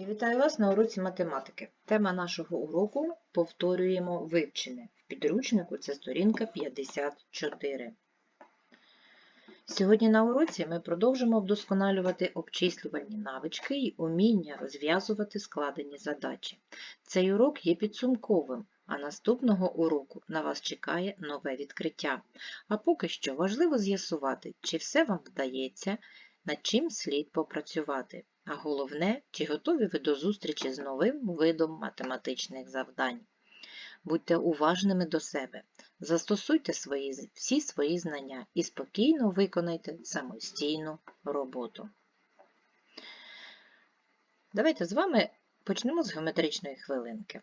Я вітаю вас на уроці математики. Тема нашого уроку повторюємо вивчене. В підручнику це сторінка 54. Сьогодні на уроці ми продовжимо вдосконалювати обчислювальні навички і уміння розв'язувати складені задачі. Цей урок є підсумковим, а наступного уроку на вас чекає нове відкриття. А поки що важливо з'ясувати, чи все вам вдається, над чим слід попрацювати. А головне, чи готові ви до зустрічі з новим видом математичних завдань. Будьте уважними до себе, застосуйте свої, всі свої знання і спокійно виконайте самостійну роботу. Давайте з вами почнемо з геометричної хвилинки.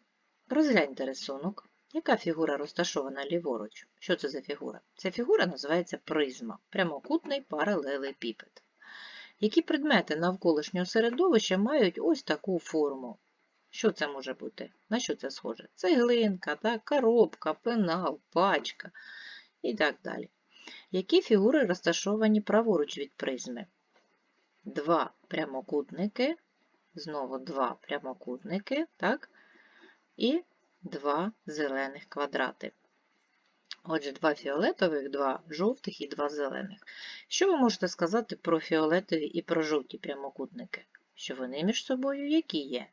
Розгляньте рисунок. Яка фігура розташована ліворуч? Що це за фігура? Ця фігура називається призма, прямокутний паралелепіпед. Які предмети навколишнього середовища мають ось таку форму? Що це може бути? На що це схоже? Цеглинка, так, коробка, пенал, пачка і так далі. Які фігури розташовані праворуч від призми? Два прямокутники, знову два прямокутники, так, і два зелених квадрати. Отже, два фіолетових, два жовтих і два зелених. Що ви можете сказати про фіолетові і про жовті прямокутники? Що вони між собою які є?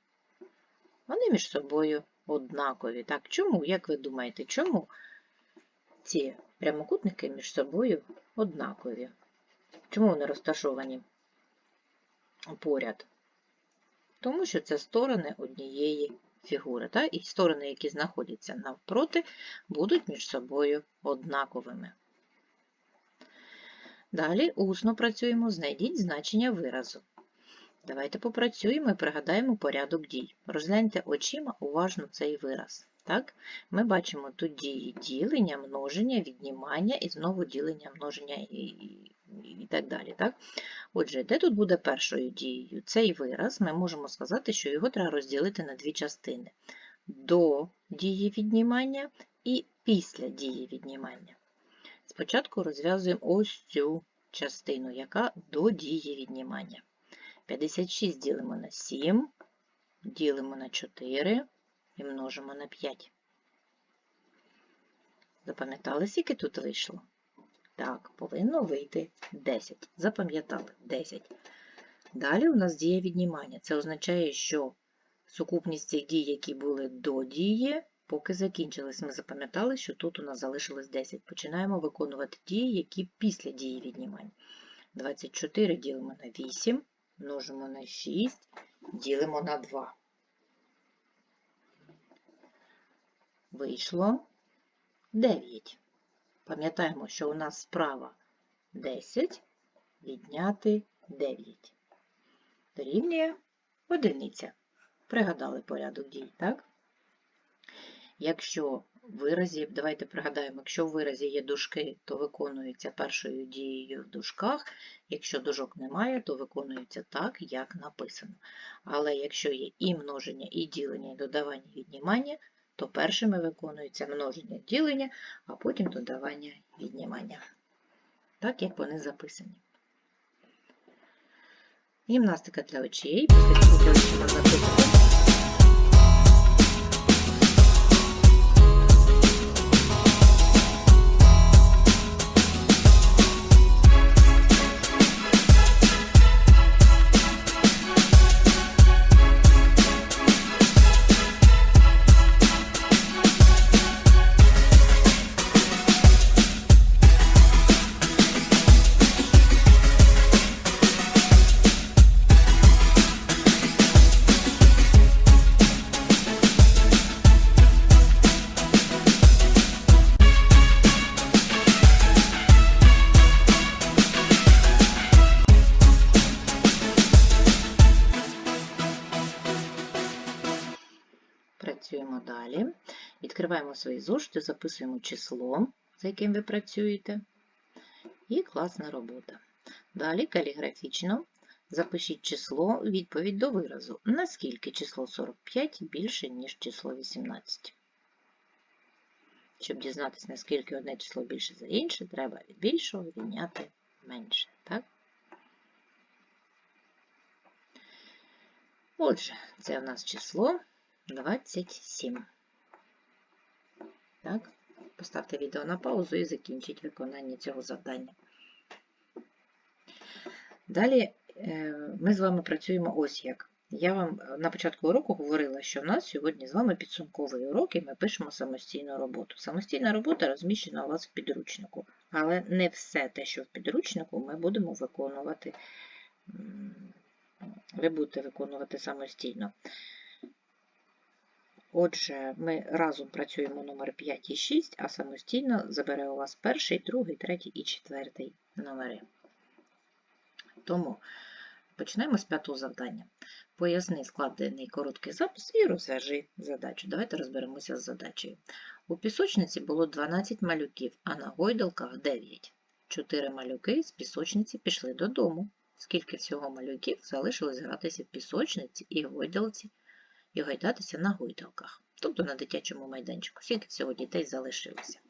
Вони між собою однакові. Так, чому, як ви думаєте, чому ці прямокутники між собою однакові? Чому вони розташовані поряд? Тому що це сторони однієї фігури, та? і сторони, які знаходяться навпроти, будуть між собою однаковими. Далі усно працюємо, знайдіть значення виразу. Давайте попрацюємо і пригадаємо порядок дій. Розгляньте очима уважно цей вираз. Так? Ми бачимо тут дії ділення, множення, віднімання і знову ділення, множення і, і, так далі. Так? Отже, де тут буде першою дією? Цей вираз ми можемо сказати, що його треба розділити на дві частини: до дії віднімання і після дії віднімання. Спочатку розв'язуємо ось цю частину, яка до дії віднімання. 56 ділимо на 7, ділимо на 4 і множимо на 5. Запам'ятали, скільки тут вийшло? Так, повинно вийти 10. Запам'ятали 10. Далі у нас діє віднімання. Це означає, що сукупність цих дій, які були до дії, поки закінчились, ми запам'ятали, що тут у нас залишилось 10. Починаємо виконувати дії, які після дії віднімання. 24 ділимо на 8, множимо на 6, ділимо на 2. Вийшло 9. Пам'ятаємо, що у нас справа 10 відняти 9. Дорівнює одиниця. Пригадали порядок дій, так? Якщо в виразі, давайте пригадаємо, якщо в виразі є дужки, то виконується першою дією в дужках. Якщо дужок немає, то виконується так, як написано. Але якщо є і множення, і ділення, і додавання, і віднімання, то першими виконується множення ділення, а потім додавання віднімання. Так, як вони записані. Гімнастика для очей. Після цього вивчимо Відкриваємо свої зошити, записуємо число, за яким ви працюєте. І класна робота. Далі каліграфічно запишіть число відповідь до виразу. Наскільки число 45 більше, ніж число 18. Щоб дізнатися, наскільки одне число більше за інше, треба від більшого відняти менше. Так? Отже, це у нас число 27. Так, поставте відео на паузу і закінчіть виконання цього завдання. Далі е, ми з вами працюємо ось як. Я вам на початку уроку говорила, що в нас сьогодні з вами підсумковий урок, і ми пишемо самостійну роботу. Самостійна робота розміщена у вас в підручнику, але не все те, що в підручнику, ми будемо виконувати, ви будете виконувати самостійно. Отже, ми разом працюємо номер 5 і 6, а самостійно забере у вас перший, другий, третій і четвертий номери. Тому почнемо з п'ятого завдання. Поясни складений короткий запис і розв'яжи задачу. Давайте розберемося з задачею. У пісочниці було 12 малюків, а на гойдалках 9. Чотири малюки з пісочниці пішли додому. Скільки всього малюків залишилось гратися в пісочниці і гойдалці, і гайдатися на гойдалках, тобто на дитячому майданчику. Скільки всього дітей залишилося.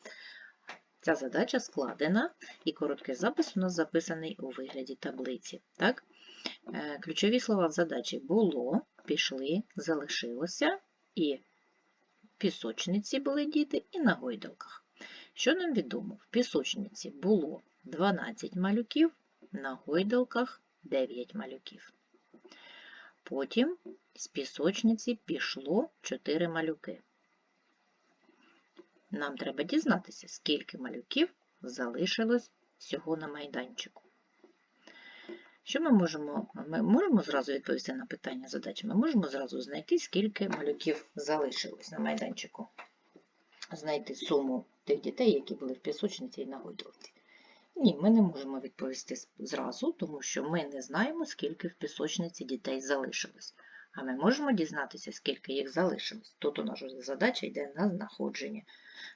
Ця задача складена, і короткий запис у нас записаний у вигляді таблиці. Так? Е, Ключові слова в задачі було, пішли, залишилося, і пісочниці були діти, і на гойдалках. Що нам відомо? В пісочниці було 12 малюків, на гойдалках 9 малюків. Потім з пісочниці пішло 4 малюки. Нам треба дізнатися, скільки малюків залишилось всього на майданчику. Що ми можемо? Ми можемо зразу відповісти на питання задачі. Ми можемо зразу знайти, скільки малюків залишилось на майданчику. Знайти суму тих дітей, які були в пісочниці і на гойдалці. Ні, ми не можемо відповісти зразу, тому що ми не знаємо, скільки в пісочниці дітей залишилось. А ми можемо дізнатися, скільки їх залишилось. Тут у нас задача йде на знаходження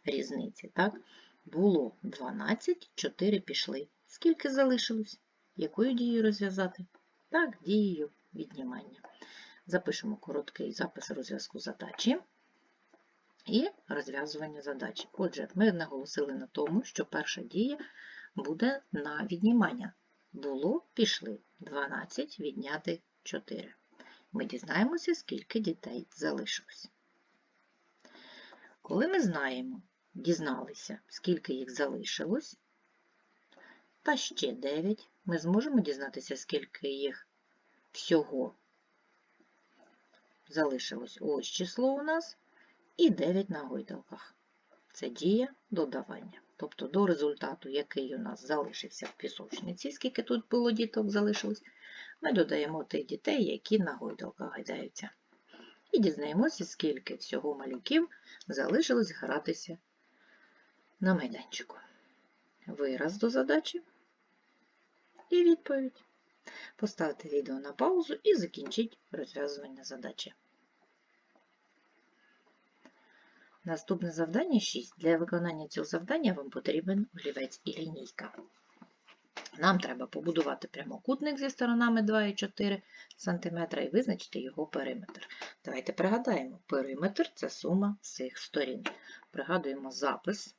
різниці. Так? Було 12, 4 пішли. Скільки залишилось? Якою дією розв'язати? Так, дією віднімання. Запишемо короткий запис розв'язку задачі і розв'язування задачі. Отже, ми наголосили на тому, що перша дія буде на віднімання. Було, пішли 12 відняти 4. Ми дізнаємося, скільки дітей залишилось. Коли ми знаємо, дізналися, скільки їх залишилось, та ще 9, ми зможемо дізнатися, скільки їх всього залишилось. Ось число у нас і 9 на гойдалках. Це дія додавання. Тобто до результату, який у нас залишився в пісочниці, скільки тут було діток залишилось, ми додаємо тих дітей, які на гойдалках гайдаються. І дізнаємося, скільки всього малюків залишилось гратися на майданчику. Вираз до задачі і відповідь. Поставте відео на паузу і закінчіть розв'язування задачі. Наступне завдання 6. Для виконання цього завдання вам потрібен олівець і лінійка. Нам треба побудувати прямокутник зі сторонами 2 і 4 см і визначити його периметр. Давайте пригадаємо, периметр це сума всіх сторін. Пригадуємо запис,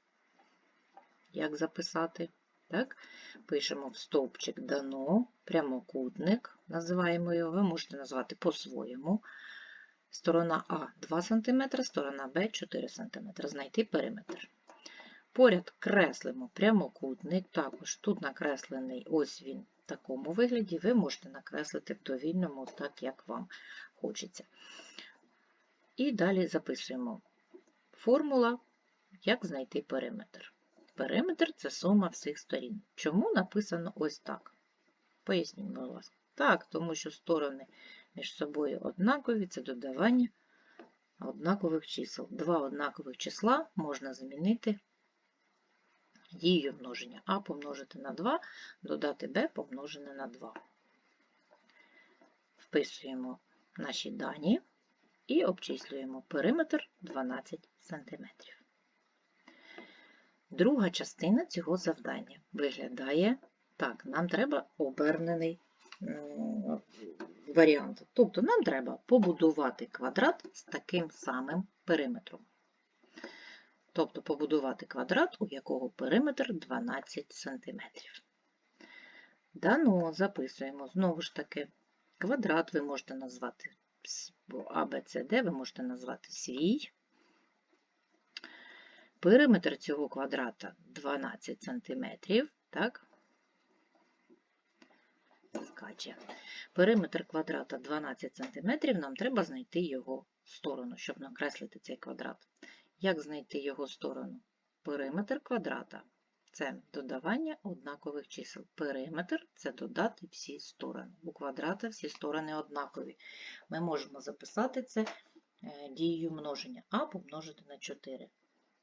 як записати. Так? Пишемо в стовпчик дано, прямокутник, називаємо його, ви можете назвати по-своєму. Сторона А 2 см, сторона Б 4 см. Знайти периметр. Поряд креслимо прямокутник, також тут накреслений ось він в такому вигляді, ви можете накреслити в довільному, так як вам хочеться. І далі записуємо формула, як знайти периметр. Периметр це сума всіх сторін. Чому написано ось так? Поясніть, будь ласка. Так, тому що сторони між собою однакові, це додавання однакових чисел. Два однакових числа можна замінити дією множення. А помножити на 2, додати b помножене на 2. Вписуємо наші дані і обчислюємо периметр 12 см. Друга частина цього завдання виглядає так, нам треба обернений варіант. Тобто нам треба побудувати квадрат з таким самим периметром. Тобто побудувати квадрат, у якого периметр 12 см. Дано записуємо знову ж таки, квадрат ви можете назвати Д ви можете назвати свій. Периметр цього квадрата 12 см, так? Скаче. Периметр квадрата 12 см, нам треба знайти його сторону, щоб накреслити цей квадрат. Як знайти його сторону? Периметр квадрата це додавання однакових чисел. Периметр це додати всі сторони. У квадрата всі сторони однакові. Ми можемо записати це е, дією множення а помножити на 4.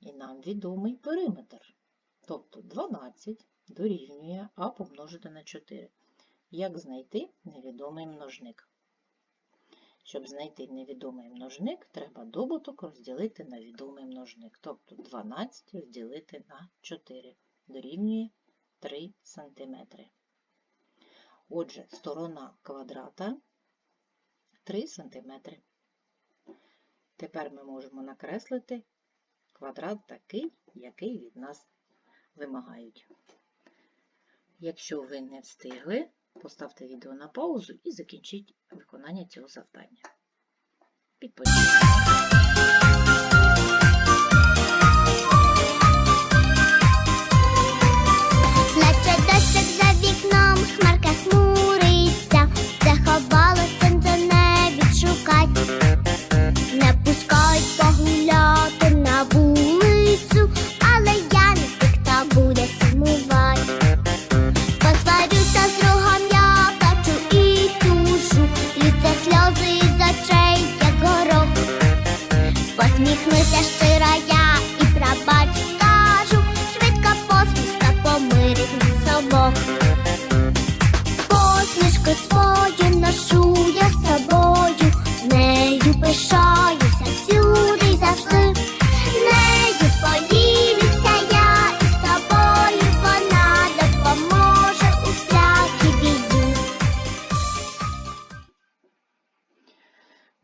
І нам відомий периметр. Тобто 12 дорівнює а помножити на 4. Як знайти невідомий множник? Щоб знайти невідомий множник, треба добуток розділити на відомий множник. Тобто 12 розділити на 4 дорівнює 3 см. Отже, сторона квадрата 3 см. Тепер ми можемо накреслити квадрат такий, який від нас вимагають. Якщо ви не встигли, поставте відео на паузу і закінчіть виконання цього завдання. Вікном, хмарка хмуриться, заховалась сонце не відшукать,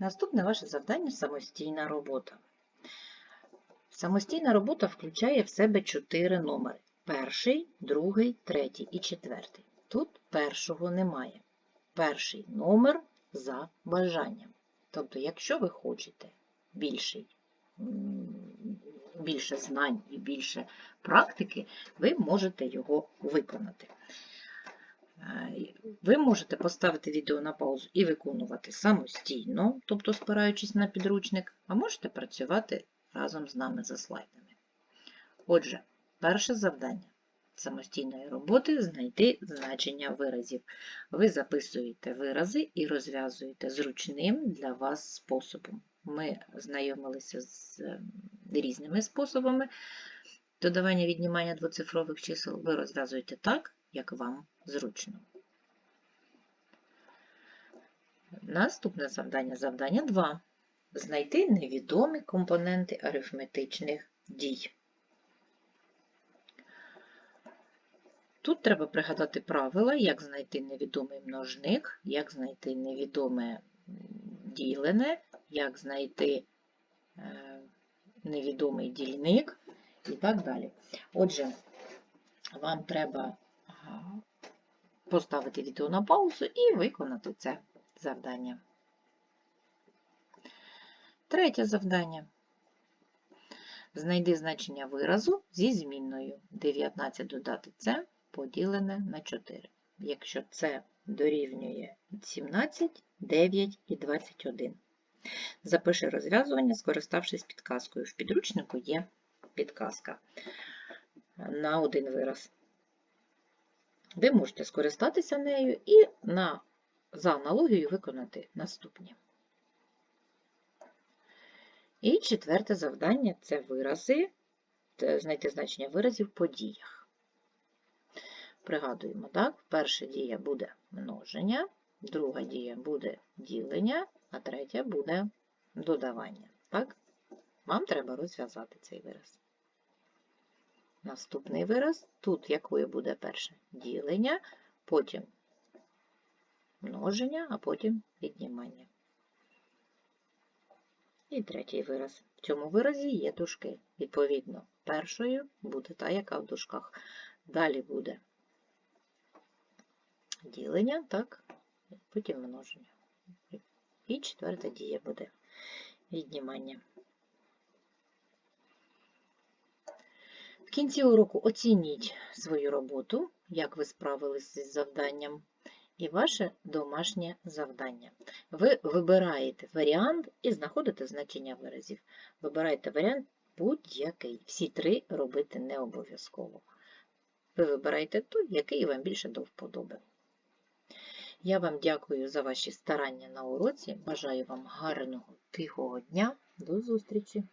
Наступне ваше завдання самостійна робота. Самостійна робота включає в себе чотири номери: перший, другий, третій і четвертий. Тут першого немає. Перший номер за бажанням. Тобто, якщо ви хочете більший, більше знань і більше практики, ви можете його виконати. Ви можете поставити відео на паузу і виконувати самостійно, тобто спираючись на підручник, а можете працювати разом з нами за слайдами. Отже, перше завдання самостійної роботи знайти значення виразів. Ви записуєте вирази і розв'язуєте зручним для вас способом. Ми знайомилися з е, різними способами додавання віднімання двоцифрових чисел. Ви розв'язуєте так, як вам зручно. Наступне завдання завдання 2. Знайти невідомі компоненти арифметичних дій. Тут треба пригадати правила, як знайти невідомий множник, як знайти невідоме ділене, як знайти е, невідомий дільник і так далі. Отже, вам треба поставити відео на паузу і виконати це завдання. Третє завдання. Знайди значення виразу зі змінною 19 додати це поділене на 4. Якщо це дорівнює 17, 9 і 21. Запиши розв'язування, скориставшись підказкою. В підручнику є підказка на один вираз. Ви можете скористатися нею і на, за аналогією виконати наступні. І четверте завдання це вирази, це знайти значення виразів по діях. Пригадуємо, так? Перша дія буде множення, друга дія буде ділення, а третя буде додавання. Так? Вам треба розв'язати цей вираз. Наступний вираз, тут якою буде перше ділення, потім множення, а потім віднімання. І третій вираз. В цьому виразі є дужки. Відповідно, першою буде та, яка в дужках. Далі буде ділення, так, потім множення. І четверта дія буде віднімання. В кінці уроку оцініть свою роботу, як ви справились із завданням, і ваше домашнє завдання. Ви вибираєте варіант і знаходите значення виразів. Вибирайте варіант будь-який. Всі три робити не обов'язково. Ви вибираєте той, який вам більше до вподоби. Я вам дякую за ваші старання на уроці. Бажаю вам гарного, тихого дня. До зустрічі!